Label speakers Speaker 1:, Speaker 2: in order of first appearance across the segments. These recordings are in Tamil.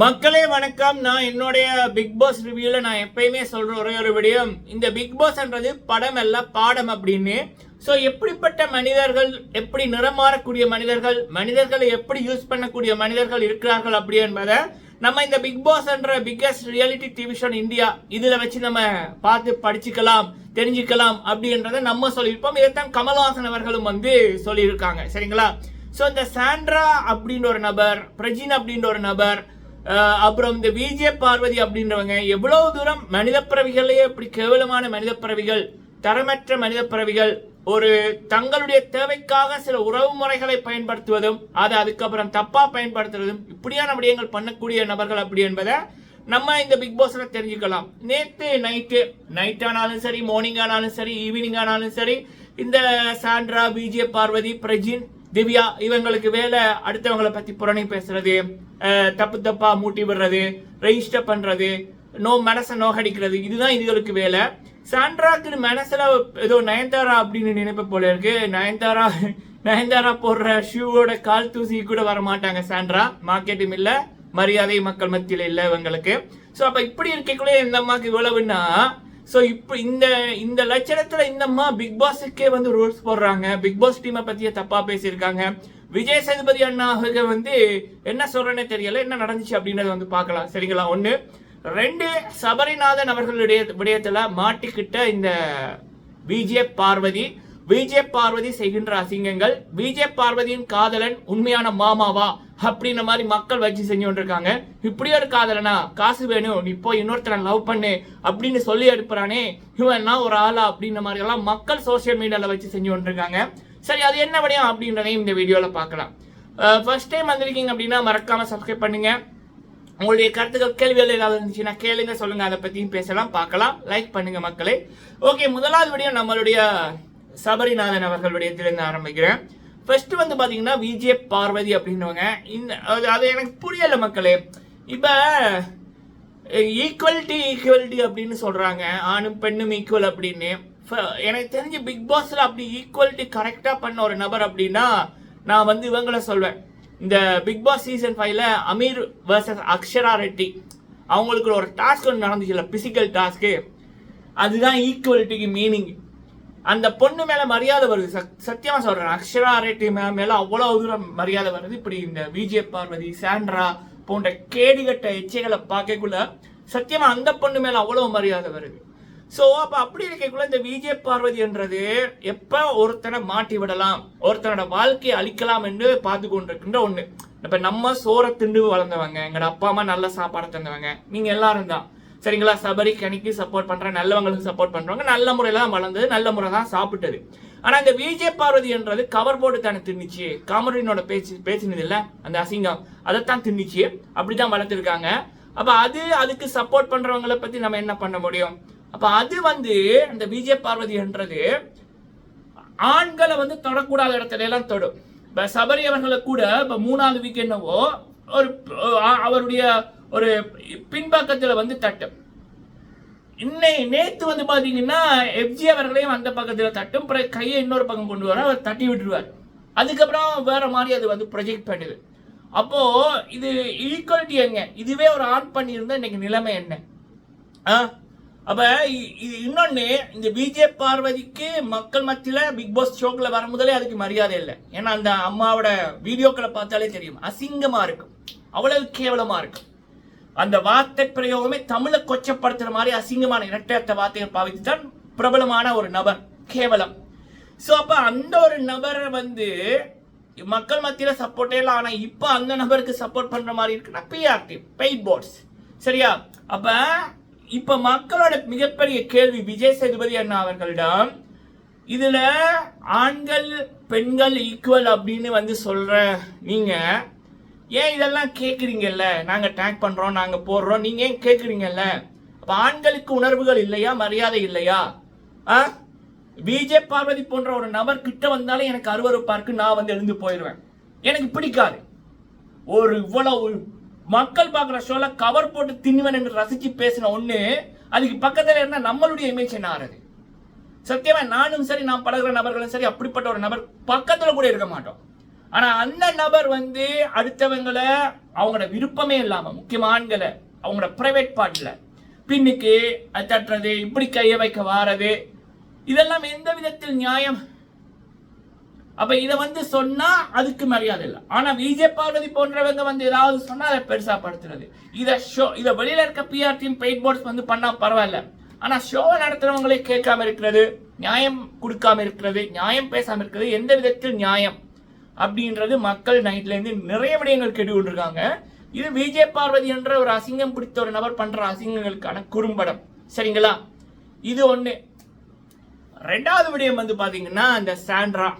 Speaker 1: மக்களே வணக்கம். நான் என்னுடைய பிக் பாஸ் ரிவ்யூல நான் எப்பயுமே சொல்ற ஒரே ஒரு விடயம். இந்த பிக் பாஸ்ன்றது படம் அல்ல பாடம் அப்படின்னு. ஸோ எப்படிப்பட்ட மனிதர்கள் எப்படி நிறமாறக்கூடிய மனிதர்கள் மனிதர்களை எப்படி யூஸ் பண்ணக்கூடிய மனிதர்கள் இருக்கிறார்கள் அப்படி என்பதை நம்ம இந்த பிக் பாஸ் என்ற biggest reality TV show India இதுல வச்சு நம்ம பார்த்து படிச்சுக்கலாம் தெரிஞ்சுக்கலாம் அப்படின்றத நம்ம சொல்லியிருப்போம். இதைத்தான் கமல்ஹாசன் அவர்களும் வந்து சொல்லியிருக்காங்க. சரிங்களா? ஸோ இந்த சாண்ட்ரா அப்படின்ற ஒரு நபர் பிரஜின் அப்படின்ற ஒரு நபர் அப்புறம் இந்த விஜய் பார்வதி அப்படின்றவங்க எவ்வளவு தூரம் மனித பிறவிகளே இப்படி கேவலமான மனித பிறவிகள் தரமற்ற மனித பிறவிகள் ஒரு தங்களுடைய தேவைக்காக சில உறவு முறைகளை பயன்படுத்துவதும் அதை அதுக்கப்புறம் தப்பா பயன்படுத்துவதும் இப்படியான விடயங்கள் பண்ணக்கூடிய நபர்கள் அப்படி என்பதை நம்ம இந்த பிக் பாஸ்ல தெரிஞ்சுக்கலாம். நேத்து நைட்டு நைட் ஆனாலும் சரி மார்னிங் ஆனாலும் சரி ஈவினிங் ஆனாலும் சரி இந்த சாண்ட்ரா பிஜே பார்வதி பிரஜின் திவ்யா இவங்களுக்கு வேலை அடுத்தவங்களை பத்தி புரணி பேசுறது தப்பு தப்பா மூட்டி விடுறது ரெஜிஸ்டர் பண்றது நோ மனசை நோகடிக்கிறது இதுதான் இதுகளுக்கு வேலை. சாண்ட்ராக்கு மனசுல ஏதோ நயன்தாரா அப்படின்னு நினைப்பு போல இருக்கு. நயன்தாரா நயன்தாரா போடுற ஷூவோட கால் தூசி கூட வர மாட்டாங்க சாண்ட்ரா மார்க்கெட்டும் இல்ல மரியாதை மக்கள் மத்தியில இல்ல இவங்களுக்கு. ஸோ அப்ப இப்படி இருக்கக்குள்ளே இந்த அம்மாக்கு இவ்வளவுன்னா ஸோ இப்போ இந்த இந்த லட்சணத்தில் இந்த அம்மா பிக் பாஸுக்கே வந்து ரூல்ஸ் போடுறாங்க. பிக் பாஸ் டீமை பற்றியே தப்பாக பேசியிருக்காங்க. விஜய் சேதுபதி அண்ணா அவர்கள் வந்து என்ன சொல்றேன்னே தெரியல என்ன நடந்துச்சு அப்படின்றத வந்து பார்க்கலாம். சரிங்களா? ஒன்று ரெண்டு சபரிநாதன் அவர்களுடைய விடயத்தில் மாட்டிக்கிட்ட இந்த பிஜே பார்வதி விஜய் பார்வதி செய்கின்ற அசிங்கங்கள் விஜய் பார்வதியின் காதலன் உண்மையான மாமாவா அப்படின்ற மாதிரி மக்கள் வச்சு செஞ்சு கொண்டிருக்காங்க. இப்படி ஒரு காதலனா காசு வேணும் நீ போய் இன்னொருத்தனை லவ் பண்ணு அப்படின்னு சொல்லி அனுப்புறானே இவன் ஒரு ஆளா அப்படின்ற மாதிரி எல்லாம் மக்கள் சோசியல் மீடியால வச்சு செஞ்சு கொண்டிருக்காங்க. சரி அது என்ன விடயம் அப்படின்றதையும் இந்த வீடியோவில் பார்க்கலாம். ஃபர்ஸ்ட் டைம் வந்திருக்கீங்க அப்படின்னா மறக்காம சப்ஸ்கிரைப் பண்ணுங்க. உங்களுடைய கருத்துக்கள் கேள்விகள் ஏதாவது இருந்துச்சுன்னா கேளுங்க சொல்லுங்க அதை பத்தியும் பேசலாம் பார்க்கலாம் லைக் பண்ணுங்க மக்களே. ஓகே முதலாவது விடயம் நம்மளுடைய சபரிநாதன் அவர்களுடைய இதிலிருந்து ஆரம்பிக்கிறேன். ஃபர்ஸ்ட் வந்து பார்த்தீங்கன்னா விஜே பார்வதி அப்படின்றவங்க இந்த அது அது எனக்கு புரியலை மக்களே. இப்போ ஈக்குவலிட்டி ஈக்குவலிட்டி அப்படின்னு சொல்கிறாங்க ஆணும் பெண்ணும் ஈக்குவல் அப்படின்னு. ஃப- எனக்கு தெரிஞ்சு பிக் பாஸில் அப்படி ஈக்குவலிட்டி கரெக்டாக பண்ண ஒரு நபர் அப்படின்னா நான் வந்து இவங்கள சொல்வேன். இந்த பிக் பாஸ் சீசன் ஃபைவ்ல அமீர் வர்சஸ் அக்ஷரா ரெட்டி. அவங்களுக்கு ஒரு டாஸ்க் ஒன்று நடந்துச்சுல பிசிக்கல் டாஸ்க்கு அதுதான் ஈக்குவலிட்டிக்கு மீனிங் அந்த பொண்ணு மேல மரியாதை வருது. சத்- சத்தியமா சொல்றேன். அக்ஷரா ரெட்டி மேம் மேல அவ்வளவு தூரம் மரியாதை வருது. இப்படி இந்த விஜய பார்வதி சாண்ட்ரா போன்ற கேடுகட்ட எச்சைகளை பார்க்கக்குள்ள சத்தியமா அந்த பொண்ணு மேல அவ்வளவு மரியாதை வருது. ஸோ அப்ப அப்படி இருக்கக்குள்ள இந்த விஜய பார்வதி என்றது எப்ப ஒருத்தனை மாட்டி விடலாம் ஒருத்தனோட வாழ்க்கையை அழிக்கலாம் என்று பார்த்து கொண்டிருக்கின்ற ஒண்ணு. இப்ப நம்ம சோற திண்டு வளர்ந்தவங்க எங்களோட அப்பா அம்மா நல்ல சாப்பாடு தந்தவங்க நீங்க எல்லாரும் தான். சரிங்களா? சபரி கணிக்கு சப்போர்ட் பண்ணுற நல்லவங்களுக்கு சப்போர்ட் பண்ணுறவங்க நல்ல முறையில் தான் வளர்ந்தது நல்ல முறை தான் சாப்பிட்டது. ஆனால் இந்த விஜய் பார்வதி என்றது கவர் போட்டு தானே தின்னுச்சு. காமரினோட பேச்சு பேசினது இல்லை அந்த அசிங்கம். அதைத்தான் தின்னுச்சு. அப்படிதான் வளர்த்துருக்காங்க. அப்போ அது அதுக்கு சப்போர்ட் பண்ணுறவங்களை பற்றி நம்ம என்ன பண்ண முடியும்? அப்போ அது வந்து அந்த விஜய் பார்வதி என்றது ஆண்களை வந்து தொடக்கூடாத இடத்துல எல்லாம் தொடும். இப்போ சபரி அவர்களை கூட இப்போ மூணாவது வீக் என்னவோ ஒரு அவருடைய ஒரு பின்பக்கத்தில் வந்து தட்டும். இன்னை நேத்து வந்து பாத்தீங்கன்னா எஃப்ஜி அவர்களையும் அந்த பக்கத்துல தட்டும். கையை இன்னொரு பக்கம் கொண்டு வர அவர் தட்டி விட்டுருவார். அதுக்கப்புறம் வேற மாதிரி அது வந்து ப்ரொஜெக்ட் பண்ணுது. அப்போ இது ஈக்குவலிட்டி எங்க இதுவே ஒரு ஆன் பண்ணியிருந்தா இன்னைக்கு நிலைமை என்ன? ஆ? அப்ப இது இன்னொன்னு இந்த பிஜே பார்வதிக்கு மக்கள் மத்தியில் பிக் பாஸ் ஷோக்கில் வர முதலே அதுக்கு மரியாதை இல்லை. ஏன்னா அந்த அம்மாவோட வீடியோக்களை பார்த்தாலே தெரியும். அசிங்கமா இருக்கும். அவ்வளவு கேவலமா இருக்கும். அந்த வார்த்தை பிரயோகமே தமிழை கொச்சப்படுத்துற மாதிரி அசிங்கமான இரட்டையத்த வார்த்தையை பாவித்து தான் பிரபலமான ஒரு நபர் கேவலம். சோ அப்ப அந்த ஒரு நபரை வந்து மக்கள் மத்தியில சப்போர்ட்டே இல்லை ஆனா இப்ப அந்த நபருக்கு சப்போர்ட் பண்ற மாதிரி இருக்குன்னா பிஆர்டி பெய்ட் போர்ட்ஸ் சரியா? அப்ப இப்ப மக்களோட மிகப்பெரிய கேள்வி விஜய் சேதுபதி அண்ணா அவர்களிடம் இதுல ஆண்கள் பெண்கள் ஈக்குவல் அப்படின்னு வந்து சொல்ற நீங்க ஏன் இதெல்லாம் கேட்குறீங்கல்ல நாங்கள் டேக் பண்ணுறோம் நாங்கள் போடுறோம். நீங்கள் ஏன் கேட்குறீங்கல்ல அப்போ ஆண்களுக்கு உணர்வுகள் இல்லையா? மரியாதை இல்லையா? ஆ? விஜய் பார்வதி போன்ற ஒரு நபர் கிட்ட வந்தாலே எனக்கு அருவறுப்பாக இருக்கு. நான் வந்து எழுந்து போயிடுவேன். எனக்கு பிடிக்காது. ஒரு இவ்வளவு மக்கள் பார்க்குற ஷோல கவர் போட்டு தின்னுவன் என்று ரசித்து பேசின ஒன்று அதுக்கு பக்கத்தில் இருந்தால் நம்மளுடைய இமேஜ் என்ன ஆறுது? சத்தியமா நானும் சரி நான் பழகுற நபர்களும் சரி அப்படிப்பட்ட ஒரு நபர் பக்கத்தில் கூட இருக்க மாட்டோம். ஆனா அந்த நபர் வந்து அடுத்தவங்களை அவங்களோட விருப்பமே இல்லாம முக்கியமான்களை அவங்களோட பிரைவேட் பார்ட்ல பின்னுக்கு தட்டுறது இப்படி கைய வைக்க வாரது இதெல்லாம் எந்த விதத்தில் நியாயம்? அப்ப இதை வந்து சொன்னா அதுக்கு மரியாதை இல்லை. ஆனா விஜய் பார்வதி போன்றவங்க வந்து ஏதாவது சொன்னா அதை பெருசா படுத்துறது. இதை ஷோ இதை வெளியில இருக்க பிஆர் டீம் பெயிட் போர்ட்ஸ் வந்து பண்ணா பரவாயில்ல. ஆனா ஷோவை நடத்துறவங்களே கேட்காம இருக்கிறது நியாயம் கொடுக்காம இருக்கிறது நியாயம் பேசாம இருக்கிறது எந்த விதத்தில் நியாயம்? அப்படின்றது மக்கள் நைட்லேருந்து நிறைய விடயங்கள் கெடு கொண்டிருக்காங்க. இது விஜய் பார்வதி என்ற ஒரு அசிங்கம் பிடித்த ஒரு நபர் பண்ணுற அசிங்கங்களுக்கான குறும்படம். சரிங்களா? இது ஒன்று ரெண்டாவது விடயம் வந்து பார்த்தீங்கன்னா அந்த சாண்ட்ரா.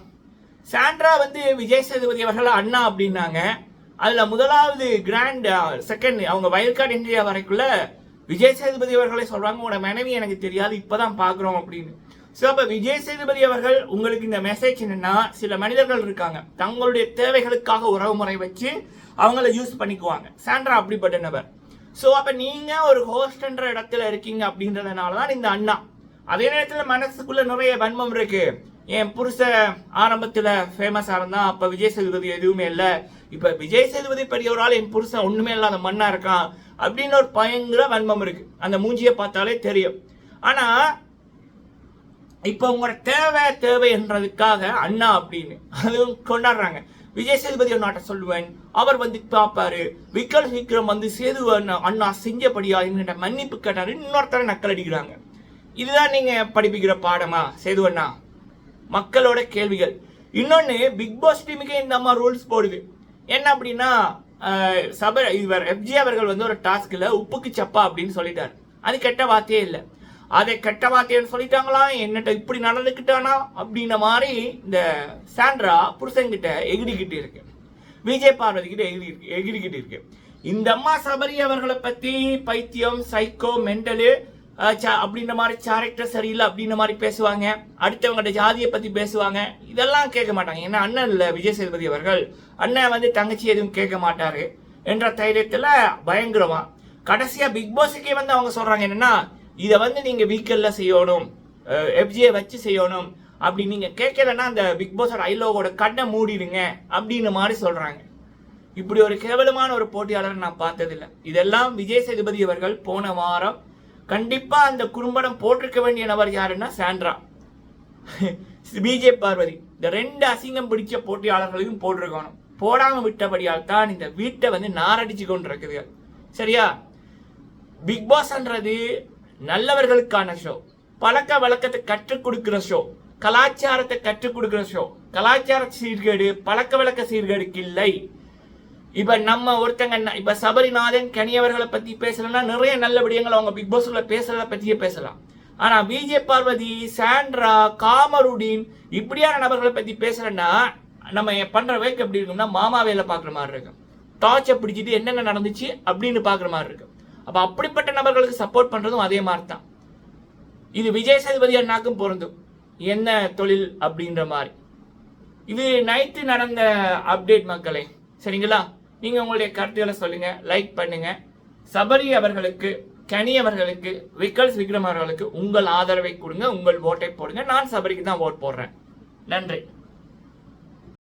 Speaker 1: சாண்ட்ரா வந்து விஜய் சேதுபதி அவர்கள் அண்ணா அப்படின்னாங்க. அதில் முதலாவது கிராண்ட் செகண்ட் அவங்க வயல்காடு இந்தியா வரைக்குள்ள விஜய் சேதுபதி அவர்களே சொல்கிறாங்க உங்களோட மனைவி எனக்கு தெரியாது இப்பதான் பார்க்குறோம் அப்படின்னு. ஸோ அப்ப விஜய் சேதுபதி அவர்கள் உங்களுக்கு இந்த மெசேஜ் என்னன்னா சில மனிதர்கள் இருக்காங்க. தங்களுடைய தேவைகளுக்காக உறவுமுறை வச்சு அவங்கள யூஸ் பண்ணிக்குவாங்க. சாண்ட்ரா அப்படிப்பட்ட நபர். ஸோ அப்போ நீங்கள் ஒரு ஹோஸ்ட்ன்ற இடத்துல இருக்கீங்க அப்படின்றதுனால தான் இந்த அண்ணா. அதே நேரத்தில் மனசுக்குள்ளே நிறைய வன்மம் இருக்கு. என் புருஷ ஆரம்பத்தில் ஃபேமஸாக இருந்தான். அப்போ விஜய் சேதுபதி எதுவுமே இல்லை. இப்போ விஜய் சேதுபதி பெரியவரால் என் புருஷன் ஒன்றுமே இல்லாத மண்ணாக இருக்கான். அப்படின்னு ஒரு பயங்கர வன்மம் இருக்குது அந்த மூஞ்சியை பார்த்தாலே தெரியும். ஆனால் இப்போ உங்களோட தேவை தேவை என்றதுக்காக அண்ணா அப்படின்னு அதுவும் கொண்டாடுறாங்க. விஜய் சேதுபதி அண்ணாட்ட சொல்லுவேன். அவர் வந்து பார்ப்பாரு. விக்கல் சீக்கிரம் வந்து சேது அண்ணா அண்ணா செஞ்சபடியா என்கிட்ட மன்னிப்பு கேட்டாரு. இன்னொருத்தர நக்கல் அடிக்கிறாங்க. இதுதான் நீங்க படிப்பிக்கிற பாடமா சேது அண்ணா? மக்களோட கேள்விகள். இன்னொன்னு பிக் பாஸ் டீமுக்கே இந்த அம்மா ரூல்ஸ் போடுது. என்ன அப்படின்னா சபர் இவர் எஃப்ஜி அவர்கள் வந்து ஒரு டாஸ்க்ல உப்புக்கு சப்பா அப்படின்னு சொல்லிட்டார். அது கெட்ட வார்த்தையே இல்லை. அதை கெட்ட வார்த்தைன்னு சொல்லிட்டாங்களா? என்னட்ட இப்படி நடந்துக்கிட்டானா? அப்படின்ன மாதிரி இந்த சாண்ட்ரா புருஷன்கிட்ட எகிரிக்கிட்டு இருக்கு. விஜய் பார்வதி கிட்ட எகிரி எகிரிக்கிட்டு இருக்கு. இந்த அம்மா சபரி அவர்களை பத்தி பைத்தியம் சைக்கோ மென்டலு அப்படின்ற மாதிரி கேரக்டர் சரியில்லை அப்படின்ற மாதிரி பேசுவாங்க. அடுத்தவங்கள்ட்ட ஜாதியை பத்தி பேசுவாங்க. இதெல்லாம் கேட்க மாட்டாங்க. ஏன்னா அண்ணன் இல்லை விஜய் சேதுபதி அவர்கள். அண்ணன் வந்து தங்கச்சி எதுவும் கேட்க மாட்டாரு. என்ற தைரியத்துல பயங்கரமா. கடைசியா பிக் பாஸுக்கே வந்து அவங்க சொல்றாங்க என்னன்னா இதை வந்து நீங்கள் வீக்கெண்ட்ல செய்யணும் எஃப்ஜியை வச்சு செய்யணும் அப்படி நீங்கள் கேட்கலன்னா அந்த பிக் பாஸோட ஐலோவோட கண்ணை மூடிடுங்க அப்படின்னு மாதிரி சொல்கிறாங்க இப்படி ஒரு கேவலமான ஒரு போட்டியாளர் நான் பார்த்ததில்லை. இதெல்லாம் விஜய் சேதுபதி அவர்கள் போன வாரம் கண்டிப்பாக அந்த குறும்படம் போட்டிருக்க வேண்டிய நபர் யாருன்னா சாண்ட்ரா. பிஜே பார்வதி. இந்த ரெண்டு அசிங்கம் பிடிச்ச போட்டியாளர்களையும் போட்டிருக்கணும். போடாமல் விட்டபடியால் தான் இந்த வீட்டை வந்து நாரடிச்சு கொண்டிருக்குது. சரியா? பிக் பாஸ்ன்றது நல்லவர்களுக்கான ஷோ பழக்க வழக்கத்தை கற்றுக் கொடுக்கிற ஷோ கலாச்சாரத்தை கற்றுக் கொடுக்கிற ஷோ கலாச்சார சீர்கேடு பழக்க வழக்க சீர்கேடுக்கு இல்லை. இப்ப நம்ம ஒருத்தங்க இப்ப சபரிநாதன் கனியவர்களை பத்தி பேசலன்னா நிறைய நல்ல விடயங்கள் அவங்க பிக் பாஸ்ல பேசுறத பத்தியே பேசலாம். ஆனா விஜய் பார்வதி சாண்ட்ரா காமருடின் இப்படியான நபர்களை பத்தி பேசுறேன்னா நம்ம பண்ற வேக்கு எப்படி இருக்கும்னா மாமா வேலை பாக்குற மாதிரி இருக்கும். டார்ச்சை பிடிச்சிட்டு என்னென்ன நடந்துச்சு அப்படின்னு பாக்குற மாதிரி இருக்கும். அப்போ அப்படிப்பட்ட நபர்களுக்கு சப்போர்ட் பண்ணுறதும் அதே மாதிரி தான் இது விஜய் சேதுபதி அண்ணாக்கும் பொருந்தும். என்ன தொழில் அப்படின்ற மாதிரி. இது நைட்டு நடந்த அப்டேட் மக்களே சரிங்களா? நீங்கள் உங்களுடைய கருத்துக்களை சொல்லுங்கள் லைக் பண்ணுங்கள் சபரி அவர்களுக்கு கனி அவர்களுக்கு விக்கல்ஸ் விக்ரம் அவர்களுக்கு உங்கள் ஆதரவை கொடுங்க உங்கள் ஓட்டை போடுங்க. நான் சபரிக்கு தான் ஓட் போடுறேன். நன்றி.